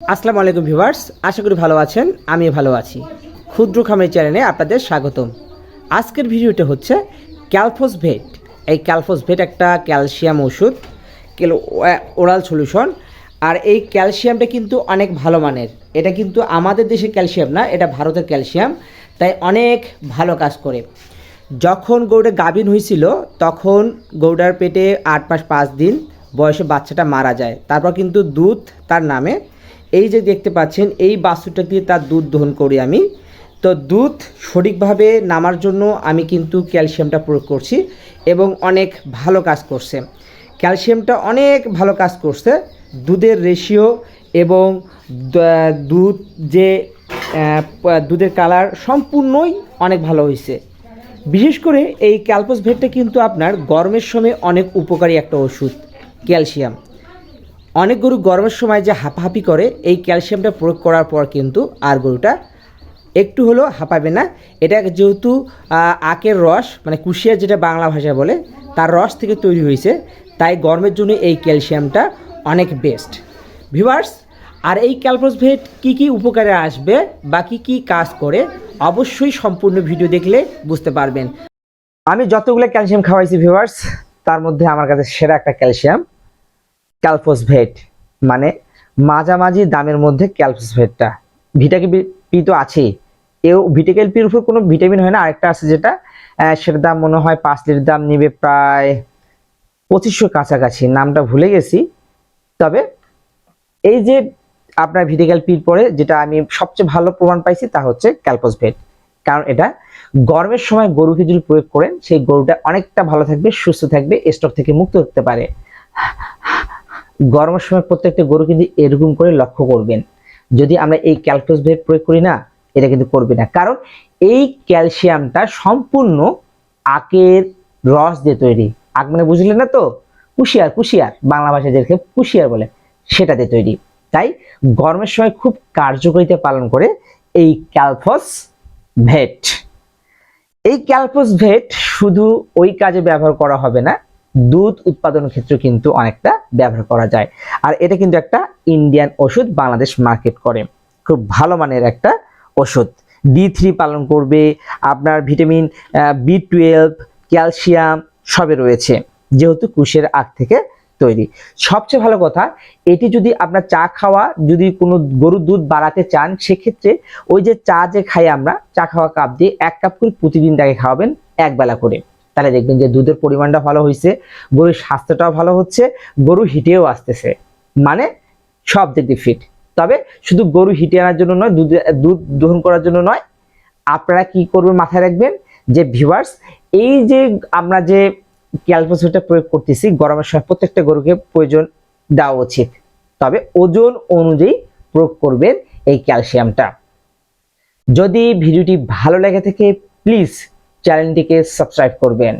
আসসালামু আলাইকুম ভিউয়ার্স, আশা করি ভালো আছেন, আমিও ভালো আছি। ক্ষুদ্র খামের চ্যানেলে আপনাদের স্বাগতম। আজকের ভিডিওটা হচ্ছে ক্যালফোস ভেট এই ক্যালফোস ভেট একটা ক্যালসিয়াম ওষুধ ওরাল সলিউশন। আর এই ক্যালসিয়ামটা কিন্তু অনেক ভালো মানের। এটা কিন্তু আমাদের দেশের ক্যালসিয়াম না, এটা ভারতের ক্যালসিয়াম, তাই অনেক ভালো কাজ করে। যখন গৌড়া গাভিন হয়েছিল, তখন গৌড়ার পেটে আট মাস পাঁচ দিন বয়সে বাচ্চাটা মারা যায়। তারপর কিন্তু দুধ তার নামে এই যে দেখতে পাচ্ছেন, এই বাছুরটা দিয়ে তার দুধ দহন করি আমি। তো দুধ সঠিকভাবে নামার জন্য আমি কিন্তু ক্যালসিয়ামটা প্রয়োগ করছি এবং অনেক ভালো কাজ করছে। ক্যালসিয়ামটা অনেক ভালো কাজ করছে। দুধের রেশিও এবং দুধ যে দুধের কালার সম্পূর্ণই অনেক ভালো হয়েছে। বিশেষ করে এই ক্যালপোস ভেটটা কিন্তু আপনার গরমের সময় অনেক উপকারী একটা ওষুধ, ক্যালসিয়াম। অনেক গরু গরমের সময় যে হাঁপাহাঁপি করে, এই ক্যালসিয়ামটা প্রয়োগ করার পর কিন্তু আর গরুটা একটু হলেও হাঁপাবে না। এটা যেহেতু আখের রস মানে কুশিয়া যেটা বাংলা ভাষায় বলে, তার রস থেকে তৈরি হয়েছে, তাই গরমের জন্য এই ক্যালসিয়ামটা অনেক বেস্ট ভিভার্স আর এই ক্যালপোসভেট কী কী উপকারে আসবে বা কী কী কাজ করে, অবশ্যই সম্পূর্ণ ভিডিও দেখলে বুঝতে পারবেন। আমি যতগুলো ক্যালসিয়াম খাওয়াইছি ভিভার্স তার মধ্যে আমার কাছে সেরা একটা ক্যালসিয়াম। ক্যালফোসভেট মানে মাঝামাঝি দামের মধ্যে ক্যালফোসভেটটা ভিটাকে পি তো আছেই। এও ভিটাকেল পির উপর কোনো ভিটামিন হয় না, আরেকটা আছে যেটা সেটার দাম মনে হয় পাঁচ লিটার দাম নেবে প্রায় পঁচিশশো কাছাকাছি, নামটা ভুলে গেছি। তবে এই যে আপনার ভিটিক্যাল পির পরে যেটা আমি সবচেয়ে ভালো প্রমাণ পাইছি তা হচ্ছে ক্যালপোসভেট কারণ এটা গরমের সময় গরুকে যদি প্রয়োগ করেন, সেই গরুটা অনেকটা ভালো থাকবে, সুস্থ থাকবে, স্টক থেকে মুক্ত হতে পারে। গরমের সময় প্রত্যেকটা গরু কিন্তু এরকম করে লক্ষ্য করবেন। যদি আমরা এই ক্যালপোসভেট প্রয়োগ করি না, এটা কিন্তু করবে না। কারণ এই ক্যালসিয়ামটা সম্পূর্ণ আখের রস দিয়ে তৈরি। আখ মানে বুঝলেন না তো? কুশিয়ার কুশিয়ার। বাংলা ভাষায় যেটাকে কুশিয়ার বলে, সেটা দিয়ে তৈরি। তাই গরমের সময় খুব কার্যকারিতা পালন করে এই ক্যালফস ভেট। এই ক্যালফস ভেট শুধু ওই কাজে ব্যবহার করা হবে না দুধ উৎপাদনের ক্ষেত্রে কিন্তু অনেকটা ব্যবহার করা যায়। আর এটা কিন্তু একটা ইন্ডিয়ান ওষুধ বাংলাদেশ মার্কেট করে। খুব ভালো মানের একটা ওষুধ। ডি থ্রি পালন করবে, আপনার ভিটামিন বি টুয়েলভ ক্যালসিয়াম সবে রয়েছে, যেহেতু কুশের আখ থেকে তৈরি। সবচেয়ে ভালো কথা, এটি যদি আপনার চা খাওয়া, যদি কোনো গরুর দুধ বাড়াতে চান, সেক্ষেত্রে ওই যে চা যে খাই আমরা, চা খাওয়া কাপ দিয়ে এক কাপ করে প্রতিদিন তাকে খাওয়াবেন এক বেলা করে। তাহলে দেখবেন যে দুধের পরিমাণটা ভালো হয়েছে গরুর স্বাস্থ্যটাও ভালো হচ্ছে, গরু হিটেও আসতেছে। মানে সব দিক দিয়ে ফিট তবে শুধু গরু হিটে আনার জন্য নয়, দুধ দুধ দহন করার জন্য নয়, আপনারা কি করবেন মাথায় রাখবেন যে ভিউয়ার্স এই যে আমরা যে ক্যালপোসিটা প্রয়োগ করতেছি, গরমের সময় প্রত্যেকটা গরুকে প্রয়োজন দেওয়া উচিত। তবে ওজন অনুযায়ী প্রয়োগ করবেন এই ক্যালসিয়ামটা। যদি ভিডিওটি ভালো লেগে থাকে প্লিজ চ্যানেলটিকে সাবস্ক্রাইব করবেন